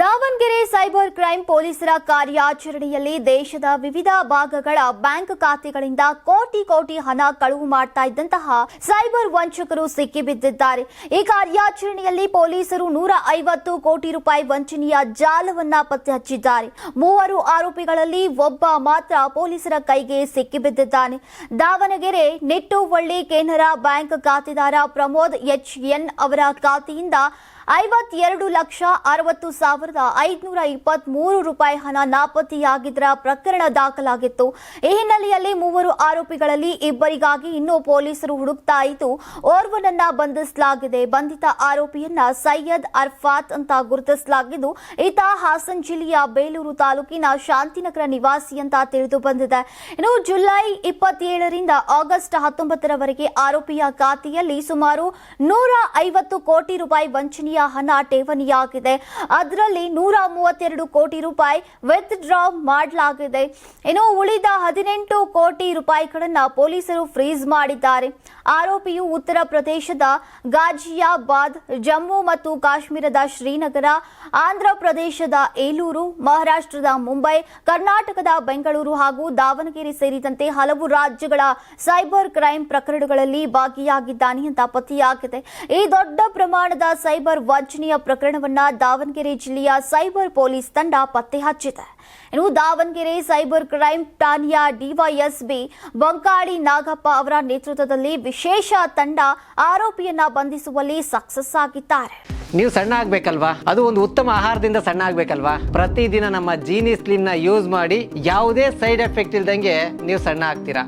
Davanagere cyber crime ಪೊಲೀಸರ ಕಾರ್ಯಾಚರಣೆಯಲ್ಲಿ ದೇಶದ ವಿವಿಧ ಭಾಗಗಳ ಬ್ಯಾಂಕ್ ಖಾತೆಗಳಿಂದ ಕೋಟಿ ಕೋಟಿ ಹಣ ಕಳುವು ಮಾಡ್ತಾ ಇದ್ದಂತಹ ಸೈಬರ್ ವಂಚಕರು ಸಿಕ್ಕಿಬಿದ್ದಿದ್ದಾರೆ. ಈ ಕಾರ್ಯಾಚರಣೆಯಲ್ಲಿ ಪೊಲೀಸರು ನೂರ ಐವತ್ತು ಕೋಟಿ ರೂಪಾಯಿ ವಂಚನೆಯ ಜಾಲವನ್ನ ಪತ್ತೆ ಹಚ್ಚಿದ್ದಾರೆ ಮೂವರು ಆರೋಪಿಗಳಲ್ಲಿ ಒಬ್ಬ ಮಾತ್ರ ಪೊಲೀಸರ ಕೈಗೆ ಸಿಕ್ಕಿಬಿದ್ದಿದ್ದಾನೆ. ದಾವಣಗೆರೆ ನಿಟ್ಟುವಳ್ಳಿ ಕೆನರಾ ಬ್ಯಾಂಕ್ ಖಾತೆದಾರ ಪ್ರಮೋದ್ ಎಚ್ ಎನ್ ಅವರ ಖಾತೆಯಿಂದ ಐವತ್ತೆರಡು ಲಕ್ಷ ಅರವತ್ತು ಸಾವಿರದ ಐದುನೂರ ಇಪ್ಪತ್ಮೂರು ರೂಪಾಯಿ ಹಣ ನಾಪತ್ತೆಯಾಗಿದ್ದರ ಪ್ರಕರಣ ದಾಖಲಾಗಿತ್ತು. ಈ ಹಿನ್ನೆಲೆಯಲ್ಲಿ ಮೂವರು ಆರೋಪಿಗಳಲ್ಲಿ ಇಬ್ಬರಿಗಾಗಿ ಇನ್ನೂ ಪೊಲೀಸರು ಹುಡುಕ್ತಾ ಇದ್ದು, ಓರ್ವನನ್ನ ಬಂಧಿಸಲಾಗಿದೆ. ಬಂಧಿತ ಆರೋಪಿಯನ್ನ ಸೈಯದ್ ಅರ್ಫಾತ್ ಅಂತ ಗುರುತಿಸಲಾಗಿದ್ದು, ಈತ ಹಾಸನ್ ಜಿಲ್ಲೆಯ ಬೇಲೂರು ತಾಲೂಕಿನ ಶಾಂತಿನಗರ ನಿವಾಸಿ ಅಂತ ತಿಳಿದು ಬಂದಿದೆ. ಇನ್ನು ಜುಲೈ ಇಪ್ಪತ್ತೇಳರಿಂದ ಆಗಸ್ಟ್ ಹತ್ತೊಂಬತ್ತರವರೆಗೆ ಆರೋಪಿಯ ಖಾತೆಯಲ್ಲಿ ಸುಮಾರು ನೂರ ಐವತ್ತು ಕೋಟಿ ರೂಪಾಯಿ ವಂಚನೆಯ ಹಣ ಠೇವಣಿಯಾಗಿದೆ. ಅದರಲ್ಲಿ ನೂರ ಮೂವತ್ತೆರಡು ಕೋಟಿ ರೂಪಾಯಿ ವಿತ್ ಡ್ರಾ ಮಾಡಲಾಗಿದೆ. ಇನ್ನು ಉಳಿದ ಹದಿನೆಂಟು ಕೋಟಿ ರೂಪಾಯಿಗಳನ್ನ ಪೊಲೀಸರು ಫ್ರೀಸ್ ಮಾಡಿದ್ದಾರೆ. ಆರೋಪಿಯು ಉತ್ತರ ಪ್ರದೇಶದ ಗಾಜಿಯಾಬಾದ್ ಜಮ್ಮು ಮತ್ತು ಕಾಶ್ಮೀರದ ಶ್ರೀನಗರ, ಆಂಧ್ರ ಪ್ರದೇಶದ ಏಲೂರು, ಮಹಾರಾಷ್ಟ್ರದ ಮುಂಬೈ, ಕರ್ನಾಟಕದ ಬೆಂಗಳೂರು ಹಾಗೂ ದಾವಣಗೆರೆ ಸೇರಿದಂತೆ ಹಲವು ರಾಜ್ಯಗಳ ಸೈಬರ್ ಕ್ರೈಂ ಪ್ರಕರಣಗಳಲ್ಲಿ ಭಾಗಿಯಾಗಿದ್ದಾನೆ ಅಂತ ಪತ್ತೆಯಾಗಿದೆ. ಈ ದೊಡ್ಡ ಪ್ರಮಾಣದ ಸೈಬರ್ ವಂಚನೆಯ ಪ್ರಕರಣವನ್ನ ದಾವಣಗೆರೆ ಜಿಲ್ಲೆಯ ಸೈಬರ್ ಪೊಲೀಸ್ ತಂಡ ಪತ್ತೆ ಹಚ್ಚಿದೆ. ಇನ್ನು ದಾವಣಗೆರೆ ಸೈಬರ್ ಕ್ರೈಂ ಠಾಣೆಯ ಡಿವೈಎಸ್ಬಿ ಬಂಕಾಡಿ ನಾಗಪ್ಪ ಅವರ ನೇತೃತ್ವದಲ್ಲಿ ವಿಶೇಷ ತಂಡ ಆರೋಪಿಯನ್ನ ಬಂಧಿಸುವಲ್ಲಿ ಸಕ್ಸಸ್ ಆಗಿದ್ದಾರೆ. ನೀವು ಸಣ್ಣ ಆಗ್ಬೇಕಲ್ವಾ? ಅದು ಒಂದು ಉತ್ತಮ ಆಹಾರದಿಂದ ಸಣ್ಣ ಆಗ್ಬೇಕಲ್ವಾ? ಪ್ರತಿದಿನ ನಮ್ಮ ಜೀನಿ ಸ್ಲಿಮ್ನ ಯೂಸ್ ಮಾಡಿ ಯಾವುದೇ ಸೈಡ್ ಎಫೆಕ್ಟ್ ಇಲ್ದಂಗೆ ನೀವು ಸಣ್ಣ ಆಗ್ತೀರಾ?